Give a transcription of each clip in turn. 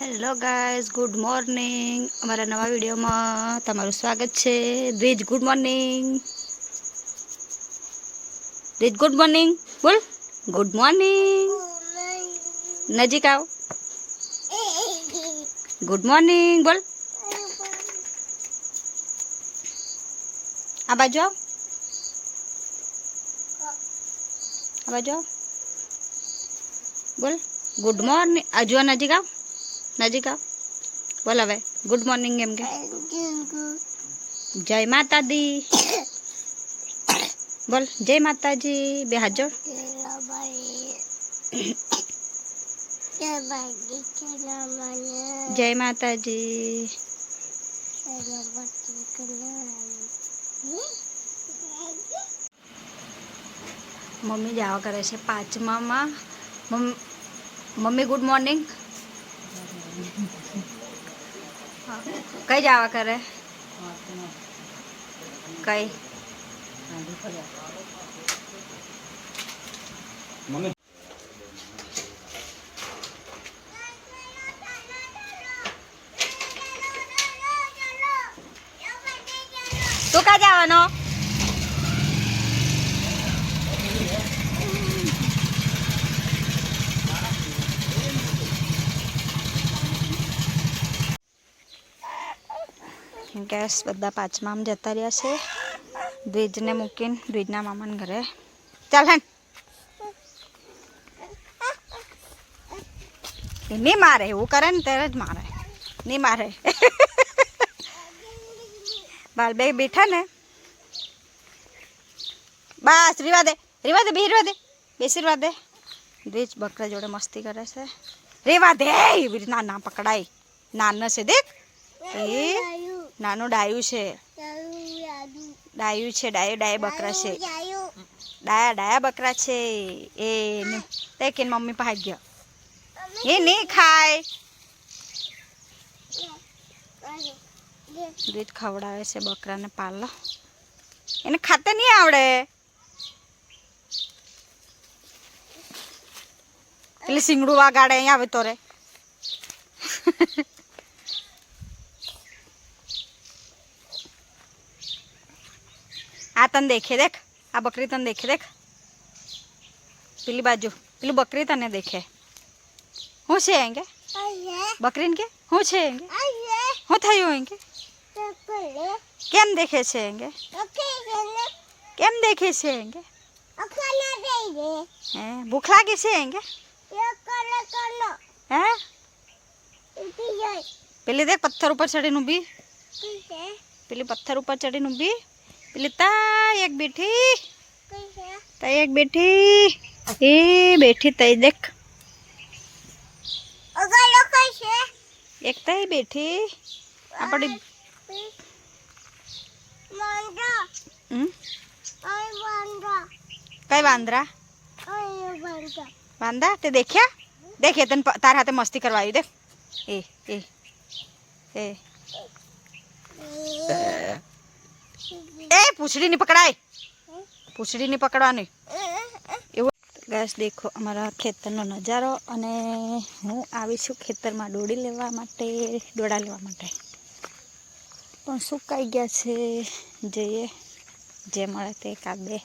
Hello guys good morning અમારા નવા વિડીયોમાં તમારું સ્વાગત છે. Dwij good morning Dwij good morning બોલ. ગુડ મોર્નિંગ નજીક આવ. ગુડ મોર્નિંગ બોલ. આ બાજુ આવ. આ બાજુ આવ. બોલ. ગુડ મોર્નિંગ આ જો નજીક આવ. નજીક આવ. બોલ હવે. ગુડ મોર્નિંગ એમ કે. જય માતાજી. બોલ. જય માતાજી. બે હાથ જોડ. જય માતાજી. મમ્મી જાવા કરે છે પાંચમામાં. મમ- મમ્મી ગુડ મોર્નિંગ કઈ જવા કરે? કઈ? તું કા જવાનો? ગેસ બધા પાંચમાં આમ જતા રહ્યા છે. દ્વિજને મૂકીને દ્વિજના મામાને ઘરે. ચાલ નહીં મારે, એવું કરે ને ત્યારે જ મારે. નહીં મારે. બાલ બે બેઠા ને. બસ, રીવા દે રીવા દે બેસી દે બેસી રીવા દે. દ્વિજ બકરા જોડે મસ્તી કરે છે. રેવા દે, એવી રીતના ના પકડાય. નાનો છે, દેખ. એ નાનું ડાયું છે. ડાયું છે, ડાયો, ડાયા બકરા છે. ડાયા ડાયા બકરા છે. એ તે કે મમ્મી પાસે ગયો. એ નહીં ખાય. દૂધ ખવડાવે છે બકરાને પાલો એને ખાતે નહીં આવડે. એટલે સિંગડું વાગાડે, અહીંયા આવે તો રે તને દેખે દેખ આ બકરી તને દેખે દેખ પેલી બાજુ પેલું બકરી તને દેખે શું છે એમ કે બકરીને કે શું છે એમ કે શું થયું એમ કે કેમ દેખે છે એમ કે કેમ દેખે છે એમ કે હે ભૂખ લાગી છે એમ કે હે પેલી દેખ પથ્થર ઉપર ચડીને ઊભી પેલી પથ્થર ઉપર ચડીને ઊભી પેલી તા એક બેઠી. તા એક બેઠી. એ બેઠી તઈ દેખ. એક તઈ બેઠી. આપણી? કઈ વાંદરા? વાંદા તે દેખ્યા? દેખે તને તારા હાથે મસ્તી કરવા આવી, દેખ. એ એ. એ. એ પૂછડી નહીં પકડાય. પૂછડી નહીં પકડવાની ગેસ દેખો, અમારા ખેતરનો નજારો અને હું આવી છું ખેતરમાં દોડી લેવા માટે, દોડા લેવા માટે. પણ સુકાઈ ગયા છે, જઈએ. જે મળે તે કાબે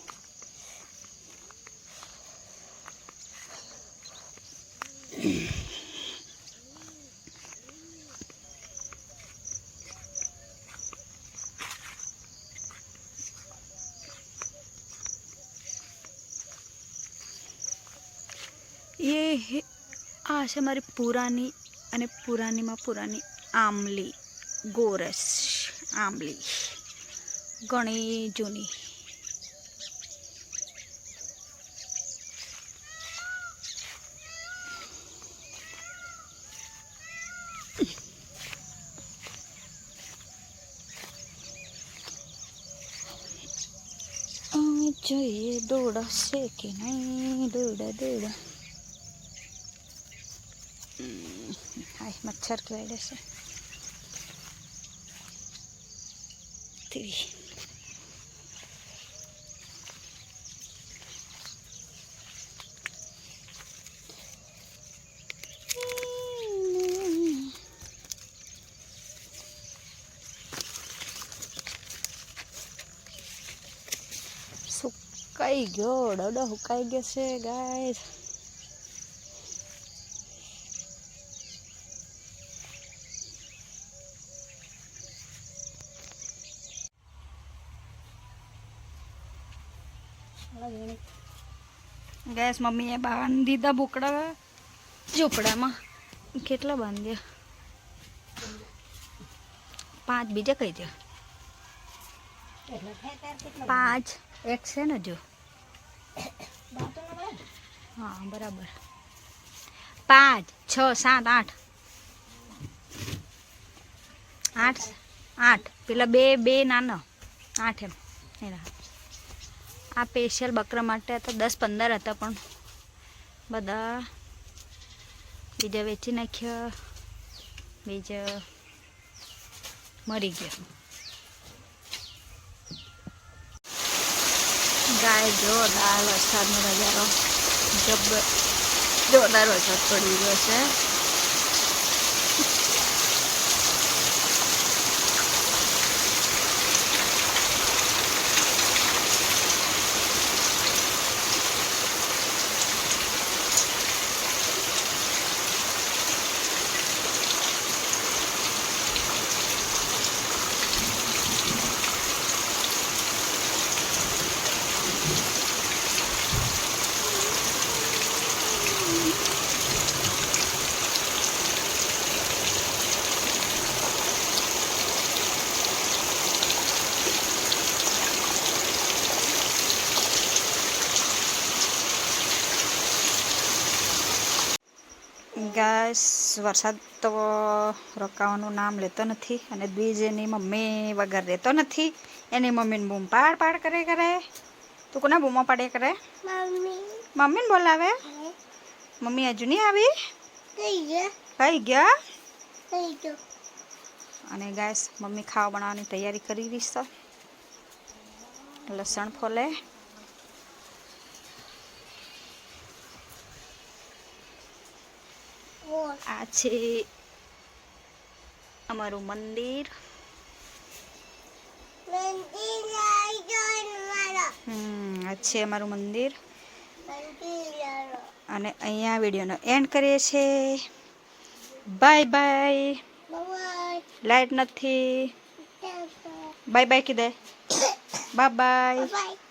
ये है આ છે મારી પુરાની અને પુરાનીમાં પુરાની આંબલી. ગોરસ આંબલી. ઘણી જૂની. જોઈએ દોડા છે કે નહીં? દોડા દોડા. હાય મચ્છર કેળે છે થ્રી સુકાઈ ગયો ડડો સુકાઈ ગયો છે ગાય ગેસ મમ્મીએ બાંધી દીધા બોકડા ઝૂંપડામાં. કેટલા બાંધ્યા? પાંચ બીજા કઈ દો? પાંચ. એક છે ને જો. હા, બરાબર. પાંચ, છ, સાત, આઠ. આઠ આઠ. પેલા બે બે નાના. આઠ એમ. એના. આ સ્પેશિયલ બકરા માટે હતા દસ પંદર હતા પણ બધા બીજા વેચી નાખ્યા, બીજા મરી ગયા. ગાય જોરદાર વરસાદનો નજારો. જબ જોરદાર વરસાદ પડી ગયો છે. ગેસ વરસાદ તો રોકાવાનું નામ લેતો નથી અને દ્વિજ એની મમ્મી વગર રહેતો નથી. એની મમ્મીને બૂમ પાડ પાડ કરે કરે. તું કોના બૂમો પાડે કરે? મમ્મીને બોલાવે? મમ્મી હજુ નહીં આવી? કઈ ગયા. અને ગાઈસ મમ્મી ખાવા બનાવવાની તૈયારી કરી રહી છે. લસણ ફોલે. આ છે અમારું મંદિર આ છે અમારું મંદિર અને અહીંયા વિડીયોનો એન્ડ કરીએ છીએ। બાય બાય લાઈટ નથી। બાય બાય કીધે। Bye bye.